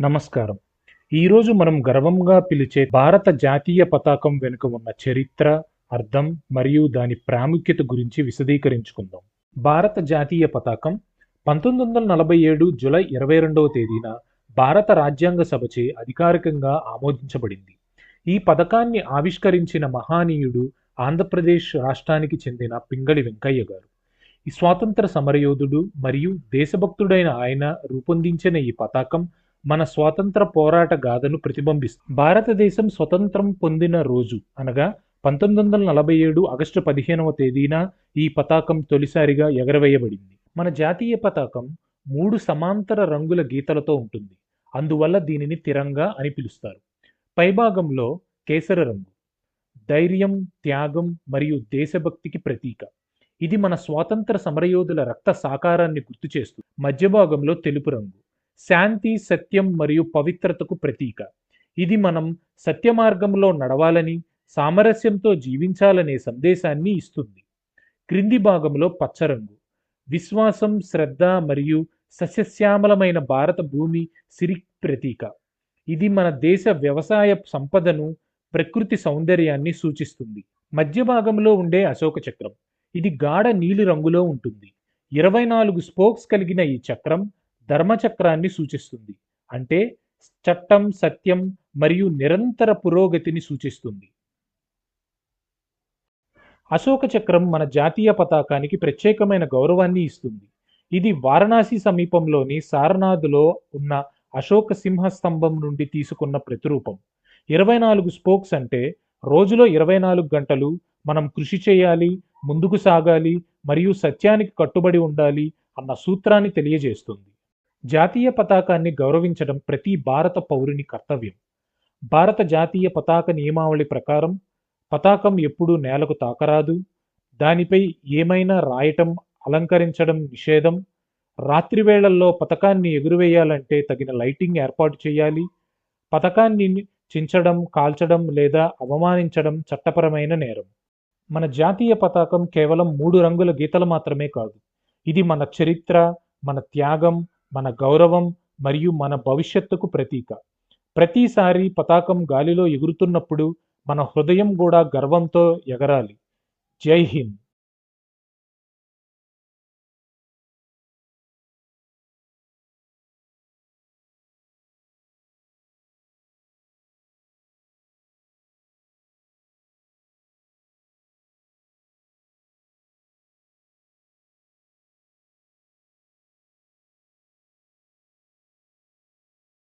నమస్కారం. ఈరోజు మనం గర్వంగా పిలిచే భారత జాతీయ పతాకం వెనుక ఉన్న చరిత్ర అర్థం మరియు దాని ప్రాముఖ్యత గురించి విశదీకరించుకుందాం. భారత జాతీయ పతాకం పంతొమ్మిది వందల నలభై ఏడు జులై ఇరవై రెండవ తేదీన భారత రాజ్యాంగ సభచే అధికారికంగా ఆమోదించబడింది. ఈ పథకాన్ని ఆవిష్కరించిన మహానీయుడు ఆంధ్రప్రదేశ్ రాష్ట్రానికి చెందిన పింగళి వెంకయ్య గారు. ఈ స్వాతంత్ర సమరయోధుడు మరియు దేశభక్తుడైన ఆయన రూపొందించిన ఈ పతాకం మన స్వాతంత్ర పోరాట గాథను ప్రతిబింబిస్తుంది. భారతదేశం స్వతంత్రం పొందిన రోజు అనగా పంతొమ్మిది వందల నలభై ఏడు ఆగస్టు పదిహేనవ తేదీన ఈ పతాకం తొలిసారిగా ఎగరవేయబడింది. మన జాతీయ పతాకం మూడు సమాంతర రంగుల గీతలతో ఉంటుంది. అందువల్ల దీనిని తిరంగా అని పిలుస్తారు. పైభాగంలో కేసర రంగు. ధైర్యం త్యాగం మరియు దేశభక్తికి ప్రతీక. ఇది మన స్వాతంత్ర సమరయోధుల రక్త సాకారాన్ని గుర్తు చేస్తూ మధ్య భాగంలో తెలుపు రంగు. శాంతి సత్యం మరియు పవిత్రతకు ప్రతీక. ఇది మనం సత్య మార్గంలో నడవాలని సామరస్యంతో జీవించాలనే సందేశాన్ని ఇస్తుంది. క్రింది భాగంలో పచ్చరంగు. విశ్వాసం శ్రద్ధ మరియు సస్యశ్యామలమైన భారత భూమి సిరి ప్రతీక. ఇది మన దేశ వ్యవసాయ సంపదను ప్రకృతి సౌందర్యాన్ని సూచిస్తుంది. మధ్య భాగంలో ఉండే అశోక చక్రం. ఇది గాఢ నీలి రంగులో ఉంటుంది. ఇరవై నాలుగు స్పోక్స్ కలిగిన ఈ చక్రం ధర్మచక్రాన్ని సూచిస్తుంది. అంటే చట్టం సత్యం మరియు నిరంతర పురోగతిని సూచిస్తుంది. అశోక చక్రం మన జాతీయ పతాకానికి ప్రత్యేకమైన గౌరవాన్ని ఇస్తుంది. ఇది వారణాసి సమీపంలోని సారనాథ్లో ఉన్న అశోక సింహ స్తంభం నుండి తీసుకున్న ప్రతిరూపం. ఇరవై నాలుగు స్పోక్స్ అంటే రోజులో ఇరవై నాలుగు గంటలు మనం కృషి చేయాలి ముందుకు సాగాలి మరియు సత్యానికి కట్టుబడి ఉండాలి అన్న సూత్రాన్ని తెలియజేస్తుంది. జాతీయ పతాకాన్ని గౌరవించడం ప్రతి భారత పౌరుని కర్తవ్యం. భారత జాతీయ పతాక నియమావళి ప్రకారం పతాకం ఎప్పుడూ నేలకు తాకరాదు. దానిపై ఏమైనా రాయటం అలంకరించడం నిషేధం రాత్రి వేళల్లో పథకాన్ని ఎగురవేయాలంటే తగిన లైటింగ్ ఏర్పాటు చేయాలి. పథకాన్ని చించడం కాల్చడం లేదా అవమానించడం చట్టపరమైన నేరం. మన జాతీయ పతాకం కేవలం మూడు రంగుల గీతలు మాత్రమే కాదు. ఇది మన చరిత్ర మన త్యాగం మన గౌరవం మరియు మన భవిష్యత్తుకు ప్రతీక. ప్రతిసారి పతాకం గాలిలో ఎగురుతున్నప్పుడు మన హృదయం కూడా గర్వంతో ఎగరాలి. జై హింద్.